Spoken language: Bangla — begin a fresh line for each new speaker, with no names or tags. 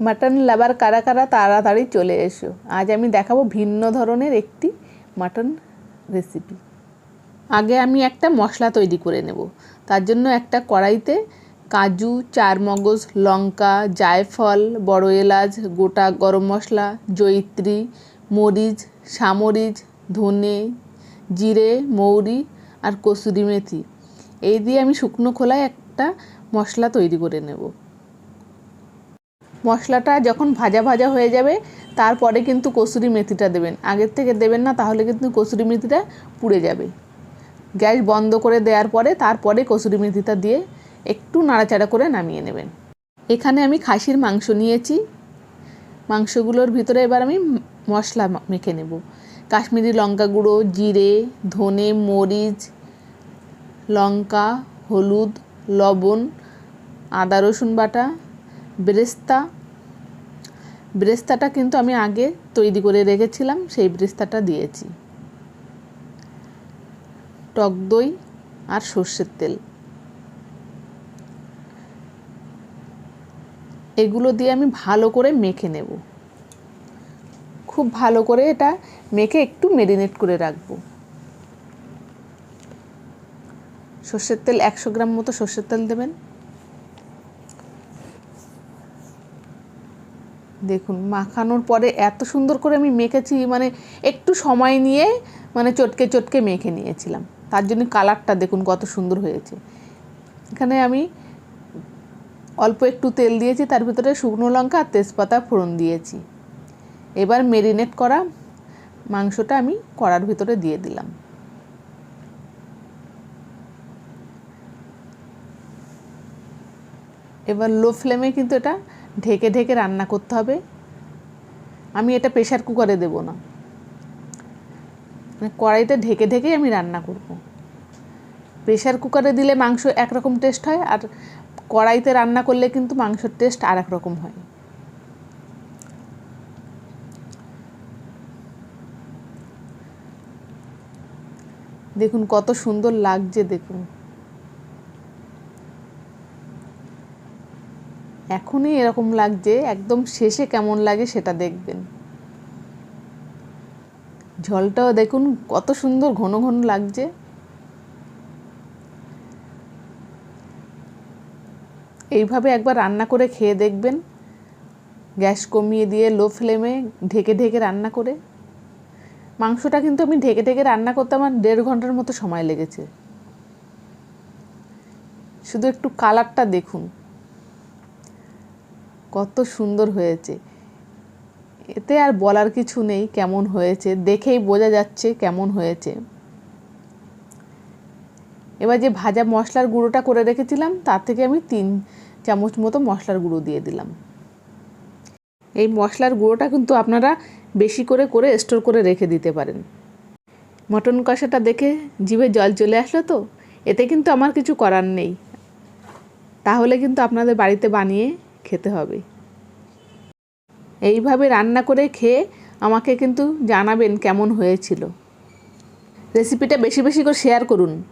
মাটন লাভার কারা কারা তাড়াতাড়ি চলে এসো। আজ আমি দেখাবো ভিন্ন ধরনের একটি মাটন রেসিপি আগে আমি একটা মশলা তৈরি করে নেব। তার জন্য একটা কড়াইতে কাজু, চারমগজ, লঙ্কা, জায়ফল, বড় এলাচ, গোটা গরম মশলা, জয়িত্রী, মরিচ, সামরিচ, ধনে, জিরে, মৌরি আর কসুরি মেথি। এই দিয়ে আমি শুকনো খোলায় একটা মশলা তৈরি করে নেব। মশলাটা যখন ভাজা ভাজা হয়ে যাবে, তারপরে কিন্তু কসুরি মেথিটা দেবেন। আগের থেকে দেবেন না, তাহলে কিন্তু কসুরি মেথিটা পুড়ে যাবে। গ্যাস বন্ধ করে দেওয়ার পরে তারপরে কসুরি মেথিটা দিয়ে একটু নাড়াচাড়া করে নামিয়ে নেবেন। এখানে আমি খাসির মাংস নিয়েছি। মাংসগুলোর ভিতরে এবার আমি মশলা মেখে নেব। কাশ্মীরি লঙ্কা গুঁড়ো, জিরে, ধনে, মরিচ, লঙ্কা, হলুদ, লবণ, আদা, রসুন বাটা বেরেস্তা। ব্রেস্তাটা কিন্তু আমি আগে তৈরি করে রেখেছিলাম, সেই ব্রেস্তাটা দিয়েছি। টক দই আর সর্ষের তেল। এগুলো দিয়ে আমি ভালো করে মেখে নেব। খুব ভালো করে এটা মেখে একটু মেরিনেট করে রাখব। সর্ষের তেল একশো গ্রাম মতো সর্ষের তেল দেবেন। দেখুন, মাখানোর পরে এত সুন্দর করে আমি মেখেছি মানে একটু সময় নিয়ে মানে চটকে চটকে মেখে নিয়েছিলাম। তার জন্য কালারটা দেখুন কত সুন্দর হয়েছে। এখানে আমি অল্প একটু তেল দিয়েছি, তার ভিতরে শুকনো লঙ্কা আর তেজপাতা ফোড়ন দিয়েছি। এবার মেরিনেট করা মাংসটা আমি কড়ার ভিতরে দিয়ে দিলাম। এবার লো ফ্লেমে কিন্তু এটা ঢেকে ঢেকে রান্না করতে হবে। আমি এটা প্রেশার কুকারে দেব না। মানে কড়াইতে ঢেকে ঢেকেই আমি রান্না করব। প্রেশার কুকারে দিলে মাংস একরকম টেস্ট হয় আর কড়াইতে রান্না করলে কিন্তু মাংসের টেস্ট আর রকম হয়। দেখুন কত সুন্দর লাগছে দেখুন। এখনই এরকম লাগছে, একদম শেষে কেমন লাগে সেটা দেখবেন। ঝলটাও দেখুন, কত সুন্দর ঘন ঘন লাগছে। এইভাবে একবার রান্না করে খেয়ে দেখবেন। গ্যাস কমিয়ে দিয়ে লো ফ্লেমে ঢেকে ঢেকে রান্না করে। মাংসটা কিন্তু আমি ঢেকে ঢেকে রান্না করতে আমার দেড় ঘণ্টার মতো সময় লেগেছে। শুধু একটু কালারটা দেখুন। কত সুন্দর হয়েছে। এতে আর বলার কিছু নেই কেমন হয়েছে, দেখেই বোঝা যাচ্ছে কেমন হয়েছে। এবার যে ভাজা মশলার গুঁড়োটা করে রেখেছিলাম, তার থেকে আমি তিন চামচ মতো মশলার গুঁড়ো দিয়ে দিলাম। এই মশলার গুঁড়োটা কিন্তু আপনারা বেশি করে করে স্টোর করে রেখে দিতে পারেন। মটন কষাটা দেখে জিভে জল চলে আসলো তো, এতে কিন্তু আমার কিছু করার নেই। তাহলে কিন্তু আপনাদের বাড়িতে বানিয়ে খেতে হবে। এইভাবে রান্না করে খেয়ে আমাকে কিন্তু জানাবেন কেমন হয়েছিল। রেসিপিটা বেশি বেশি করে শেয়ার করুন।